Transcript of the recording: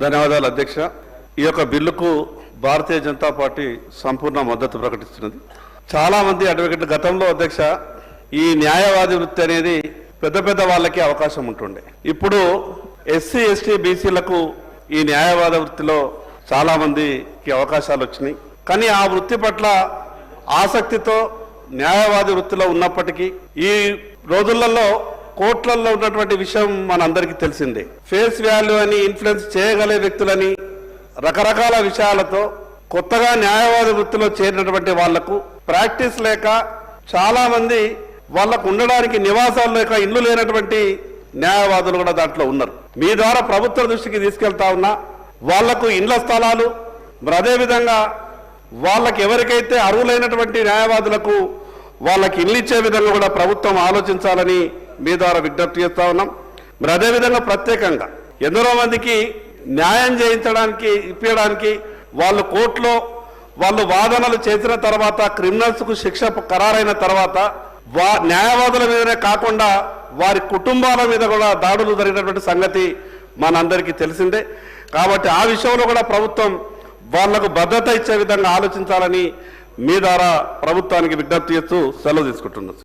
ధన్యవాదాలు అధ్యక్ష. ఈ యొక్క బిల్లుకు భారతీయ జనతా పార్టీ సంపూర్ణ మద్దతు ప్రకటిస్తున్నది. చాలా మంది అడ్వకేట్లు గతంలో అధ్యక్ష ఈ న్యాయవాది వృత్తి అనేది పెద్ద పెద్ద వాళ్ళకి అవకాశం ఉంటుండే. ఇప్పుడు ఎస్సీ ఎస్టీ బీసీలకు ఈ న్యాయవాద వృత్తిలో చాలా మందికి అవకాశాలు వచ్చినాయి. కానీ ఆ వృత్తి పట్ల ఆసక్తితో న్యాయవాది వృత్తిలో ఉన్నప్పటికీ ఈ రోజులలో కోట్లల్లో ఉన్నటువంటి విషయం మనందరికీ తెలిసిందే. ఫేస్ వాల్యూ అని ఇన్ఫ్లుయెన్స్ చేయగలే వ్యక్తులని రకరకాల విషయాలతో కొత్తగా న్యాయవాది వృత్తిలో చేరినటువంటి వాళ్ళకు ప్రాక్టీస్ లేక చాలా మంది వాళ్ళకు ఉండడానికి నివాసాలు లేక ఇల్లు లేనటువంటి న్యాయవాదులు కూడా దాంట్లో ఉన్నారు. మీ ద్వారా ప్రభుత్వ దృష్టికి తీసుకెళ్తా ఉన్నా వాళ్ళకు ఇండ్ల స్థలాలు మరి అదేవిధంగా వాళ్ళకి ఎవరికైతే అర్హులైనటువంటి న్యాయవాదులకు వాళ్ళకి ఇల్లు ఇచ్చే విధంగా కూడా ప్రభుత్వం ఆలోచించాలని మీ ద్వారా విజ్ఞప్తి చేస్తా ఉన్నాం. మరి అదేవిధంగా ప్రత్యేకంగా ఎందరో మందికి న్యాయం చేయించడానికి ఇప్పించడానికి వాళ్ళు కోర్టులో వాళ్ళు వాదనలు చేసిన తర్వాత క్రిమినల్స్కు శిక్ష ఖరారైన తర్వాత వా న్యాయవాదుల మీదనే కాకుండా వారి కుటుంబాల మీద కూడా దాడులు జరిగినటువంటి సంగతి మనందరికీ తెలిసిందే. కాబట్టి ఆ విషయంలో కూడా ప్రభుత్వం వాళ్ళకు భద్రత ఇచ్చే విధంగా ఆలోచించాలని మీ ద్వారా ప్రభుత్వానికి విజ్ఞప్తి చేస్తూ సెలవు తీసుకుంటున్నాను